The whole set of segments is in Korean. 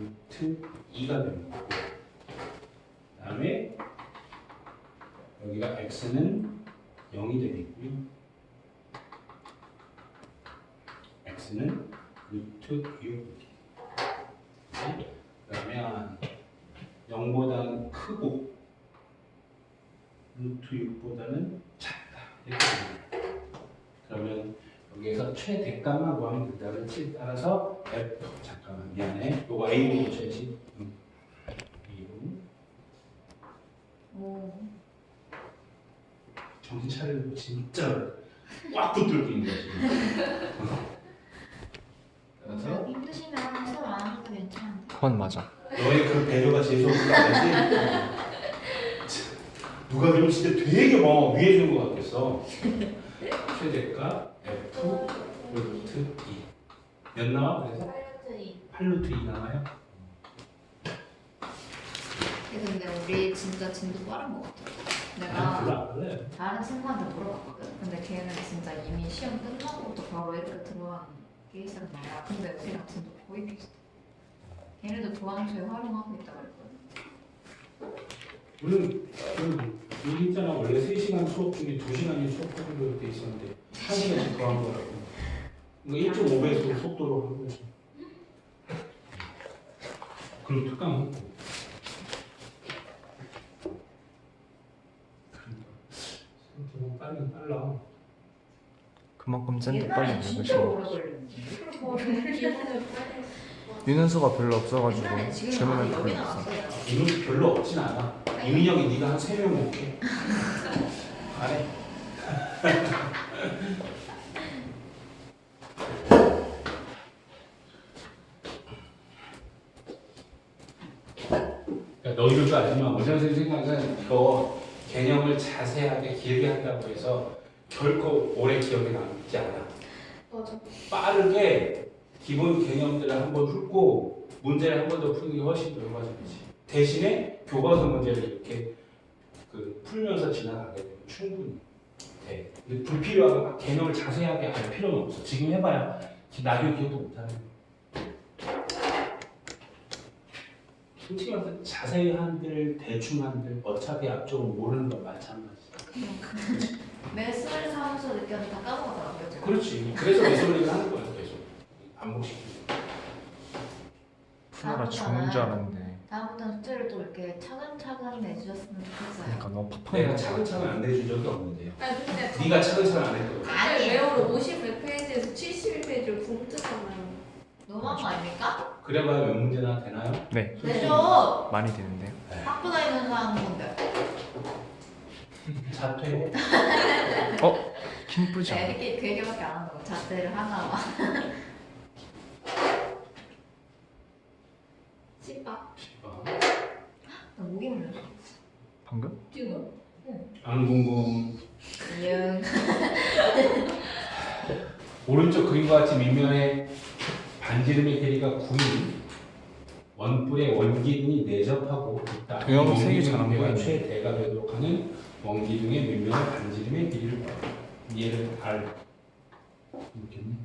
루트 2가 됩니다. 그 다음에 여기가 x는 0이 되겠고요. x는 루트 6. 그러면 0보다는 크고 루트 6보다는 작다. 이렇게 됩니다. 여기에서 최대값만 구하면 된다. 그렇지? 따라서 F 잠깐만 미안해. 요거 A로 고쳐야지. 응. A로 오. 정신 차리고 진짜 꽉 붙들고 있는 거지. 따라서 힘드시면 수업 안 하셔도 괜찮은데. 그건 맞아. 너의 그 배려가 재수없는 거 알지? 누가 그러면 진짜 되게 뭐 위해 주는 것 같겠어. 최대값 루트 2. 몇 나와? 그래서 파일럿이. 8루트 2 나와요? 근데 우리 진짜 진도 빠른 것 같아. 아, 내가 별로 안 그래. 다른 친구한테 물어봤거든. 근데 걔는 진짜 이미 시험 끝나고부터 바로 이렇게 들어가는 게 있었나 봐. 근데 우리랑 진도 거의 비슷해. 걔네도 도안수에 활용하고 있다 그랬거든. 우리는 그 여기 있잖아 원래 3시간 수업 중에 2시간이 수업 하기로 돼 있었는데 1시간씩 더한 거라고 그러니까 1.5배속 속도로 한 거지. 그럼 특강 너무 빠르긴 빨라. 그만큼 쌤도 빨리 읽으시고 걸렸는데. 유는수가 별로 없어가지고 질문할 필요 없어. 이건 별로 없진 않아. 이민혁이 네가 한 3명 먹게. 안 해 그러니까 너 이럴 줄 알지만 선생 생각은 이거 개념을 자세하게 길게 한다고 해서 결코 오래 기억에 남지 않아. 맞아. 빠르게 기본 개념들을 한번 훑고 문제를 한 번 더 푸는 게 훨씬 더 효과적이지. 대신에 교과서 문제를 이렇게 그 풀면서 지나가게 되면 충분히 돼. 근데 막 개념을 자세하게 알 필요는 없어. 지금 해봐야 나중에 기억도 못하는 거야. 솔직히 말해서 자세히 한들 대충 한들 어차피 앞쪽은 모르는 건 마찬가지야. 매수를 사면서 느꼈는데 다 까먹었더라고요. 제가. 그렇지. 그래서 매소리를 하는 거야 계속. 반복시키고. 푸나라 죽는 줄 알았는데 다음부터는 숙제를 또 이렇게 차근차근 내주셨으면 좋겠어요. 그러니까 너무 팍팍해 내가 차근차근 안 내준 적이 없는데요. 아니 근데 네가 차근차근 안 했거든. 아니, 레오는 51페이지에서 71페이지를 굶뜨잖아요. 너무한 거 아닙니까? 그래봐야 몇 문제나 되나요? 네 내줘! 많이 되는데요 학교 다니면서 하는 건데. 자퇴. 힘쁘지 네, 않아 이렇게 그 얘기밖에 안 한다고. 자퇴를 하나 봐. 씨밥. 나 목이 물렸어. 방금? 지금. 안 궁금. 이응. 오른쪽 그림과 같이 밑면에 반지름의 길이가 9인 원뿔의 원기둥이 내접하고 있다. 이 색이 잘안 보이네. 최대가 되도록 하는 원기둥의 밑면의 반지름의 길이를 구하라. 얘를 R 이렇겠네.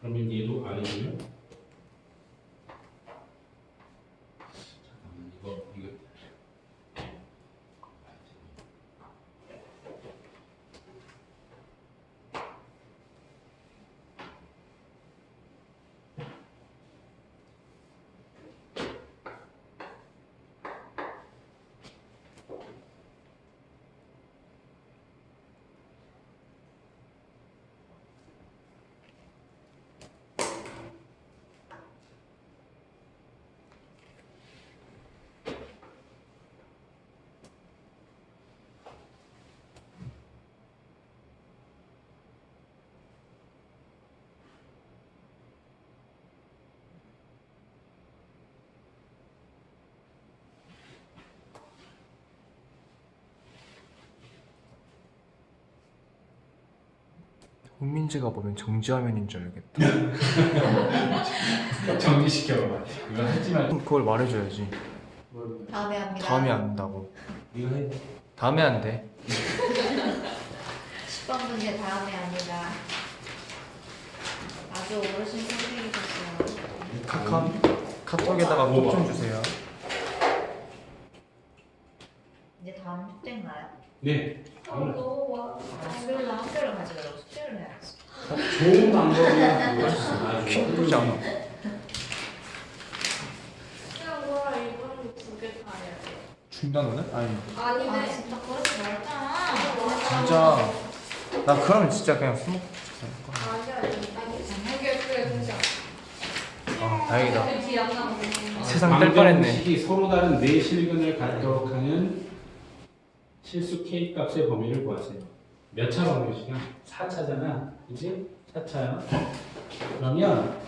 그러면 얘도 R이고요. 잠깐만 이거 이거 홍민지가 보면 정지화면인 줄 알겠다 정리시켜봐. 이거 하지 말고. 그걸 말해줘야지 뭘 다음에 합니다. 다음에 안 한다고 네가 해. 다음에 안 돼 10번 문제 다음에 합니다. 아주 어르신 선생님이셨어요. 카카 카톡에다가 꼭 좀 주세요. 이제 다음 숙제인가요? 네. 아, 너무 와. 아, 수요일 날 학교를 가지고 숙제를 해야지. 좋은 방법이야. 않아. 두개 다 해야 돼. 중단호는? 아니 아 아니네. 진짜 그러지 말자. 진짜 나 그러면 진짜 그냥 술 먹고 싶어. 아니야, 아니, 장혁이 그래, 진짜. 아 다행이다. 근데 뒤안 나오고. 세상 뗄 뻔했네. 방정식이 서로 다른 네 실근을 갖도록 하는 실수 K 값의 범위를 구하세요. 몇 차 방정식이야? 4차잖아. 그지? 4차야. 그러면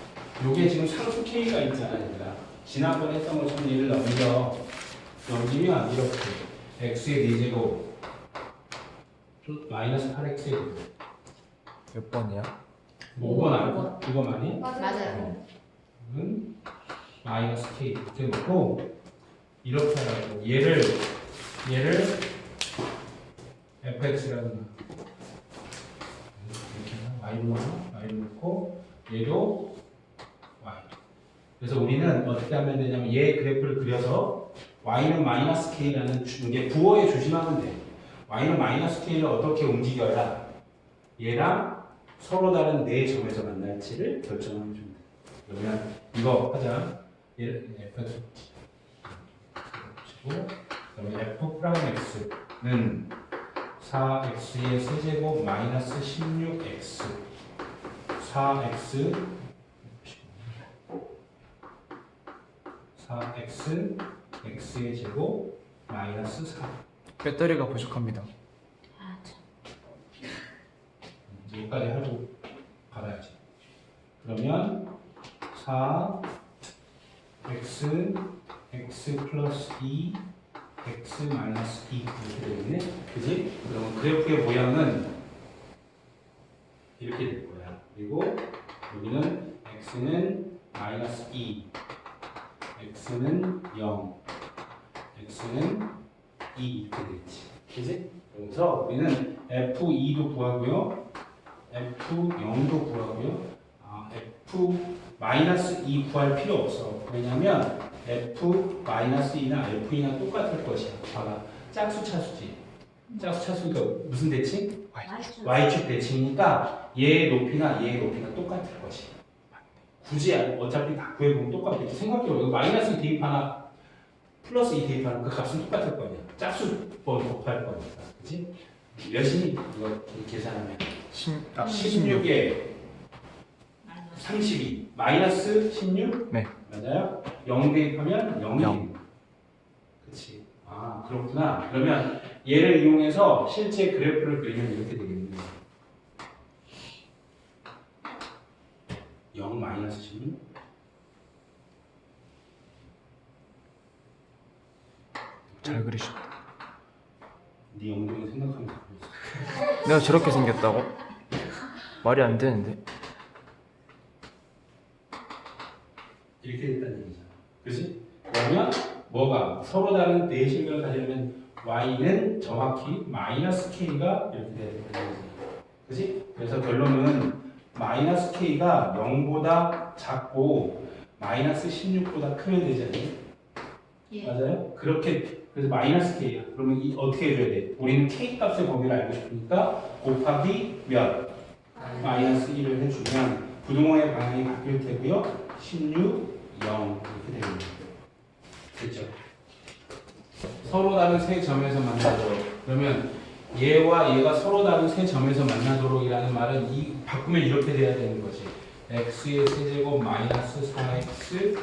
요게 지금 상수 K가 있잖아, 얘들아. 지난번에 했던 것처럼 얘를 넘겨. 넘기면 이렇게. X의 4제곱 마이너스 8X의 제곱. 몇 번이야? 뭐 5번 알고? 이거 많이? 맞아요. 은 마이너스 k 이렇게 놓고 이렇게 하라고 얘를 얘를 이렇게 y로 y로 넣고 얘도 y 그래서 우리는 어떻게 하면 되냐면 얘 그래프를 그려서 y는 마이너스 k라는 주- 이게 부호에 조심하면 돼 y는 마이너스 k를 어떻게 움직여야 얘랑 서로 다른 네 점에서 만날지를 결정하면 됩니다. 그러면 이거 하자. 얘 f 치고 그러면 f 프라임 x는 4x의 세제곱 마이너스 16x 4x 4x x의 제곱 마이너스 4 배터리가 부족합니다. 아 참. 여기까지 하고 가봐야지. 그러면 4 x x 플러스 2 x 마이너스 2 이렇게 되겠네. 그지? 그러면 그래프의 모양은 이렇게 될 거야. 그리고 여기는 x는 마이너스 2 x는 0 x는 2 이렇게 되겠지. 그지? 그래서 우리는 f2도 구하고요. F0도 구하고요. 아, F 마이너스 2 구할 필요 없어. 왜냐면 F 마이너스 2나 F이나 똑같을 것이야. 봐봐. 짝수 차수지. 짝수 차수니까 무슨 대칭? 나이스. Y축 대칭이니까 얘의 높이나 얘의 높이가 똑같을 것이야. 굳이 어차피 다 구해보면 똑같겠지. 생각해보면 이거 마이너스 2 대입하나 플러스 2 대입하나 그 값은 똑같을 거냐. 짝수 번 곱할 거니까. 그치? 몇이니? 이거 계산하면. 신, 아, 16. 16에 32 마이너스 16? 네. 맞아요? 0 대입하면 0이 영. 그치 아 그렇구나 그러면 얘를 이용해서 실제 그래프를 그리면 이렇게 되겠네요 0 마이너스 16? 잘 그리셔. 네 엉덩이 생각하면서 그렸어 내가 저렇게 생겼다고? 말이 안 되는데. 이렇게 됐다는 얘기잖아. 그지? 그러면 뭐가 서로 다른 대식을 가지려면 y는 정확히 마이너스 k가 이렇게 돼야 되는 거지. 그지? 그래서 결론은 마이너스 k가 0보다 작고 마이너스 16보다 크면 되잖아요. 예. 맞아요? 그렇게 그래서 마이너스 k야. 그러면 이 어떻게 해줘야 돼? 우리는 k 값의 범위를 알고 싶으니까 곱하기 몇? 마이너스 1을 해주면 부동호의 방향이 바뀔 테고요. 16, 0 이렇게 거예요. 됐죠? 서로 다른 세 점에서 만나도록 그러면 얘와 얘가 서로 다른 세 점에서 만나도록이라는 말은 이 바꾸면 이렇게 돼야 되는 거지. x의 세제곱 마이너스 4x는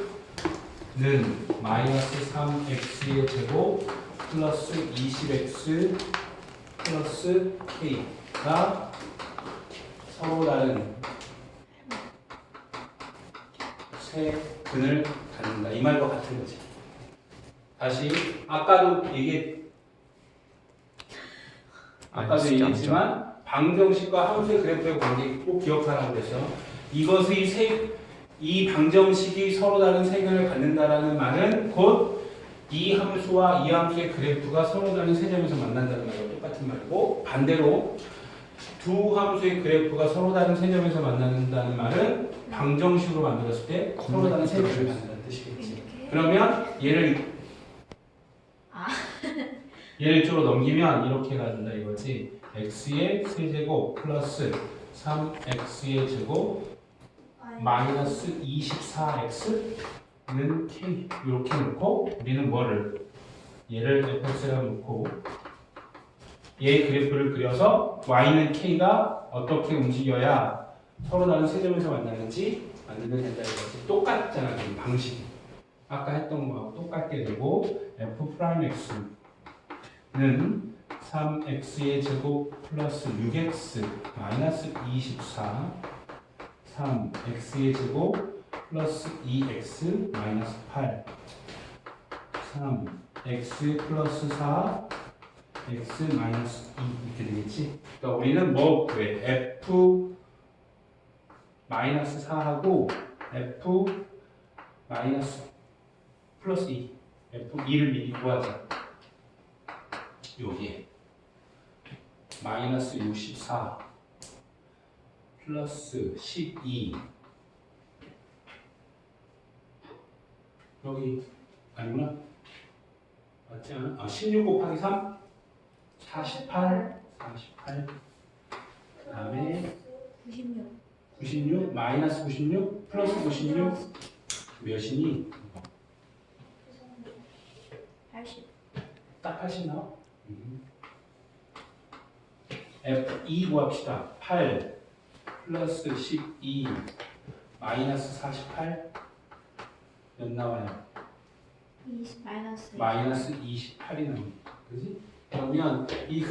마이너스 3x의 제곱 플러스 20x 플러스 k가 서로 다른 세 근을 갖는다. 이 말과 같은 거지. 다시 아까도 얘기 아까도 아니, 진짜 얘기했지만 방정식과 함수의 그래프의 관계 꼭 기억하라고 그래서 이것의 세, 이 방정식이 서로 다른 세 근을 갖는다라는 말은 곧 이 함수와 이 함수의 그래프가 서로 다른 세 점에서 만난다는 말과 똑같은 말이고 반대로 두 함수의 그래프가 서로 다른 세 점에서 만난다는 말은 방정식으로 만들었을 때 서로 다른 세 점을 만든다는 뜻이겠지. 이렇게 그러면 얘를 아. 얘를 이쪽으로 넘기면 이렇게 가준다 이거지. x의 세제곱 플러스 3x의 제곱 마이너스 24x는 k 이렇게 놓고 우리는 뭐를 얘를 fx라고 놓고 얘 그래프를 그려서 y는 k가 어떻게 움직여야 서로 다른 세 점에서 만나는지 만들면 된다 이거지. 똑같잖아 지금 방식이. 아까 했던 거하고 똑같게 되고 f 프라임 x는 3x의 제곱 플러스 6x 마이너스 24 3x의 제곱 플러스 2x 마이너스 8 3x 플러스 4 x 마이너스 2 이렇게 되겠지? 그러니까 우리는 뭐 구해? f 마이너스 4하고 f 마이너스 플러스 2 f2를 미리 구하자 여기에 마이너스 64 플러스 12 여기 아니구나 맞지 않아? 아, 16 곱하기 3 48 48 그다음에 96 96 마이너스 96 플러스 96 몇이니? 80 딱 80 나와? 음. F2 구합시다. 8 플러스 12 마이너스 48 몇 나와요? 20 마이너스 마이너스 28이 나옵니다. 그지? 그러면 이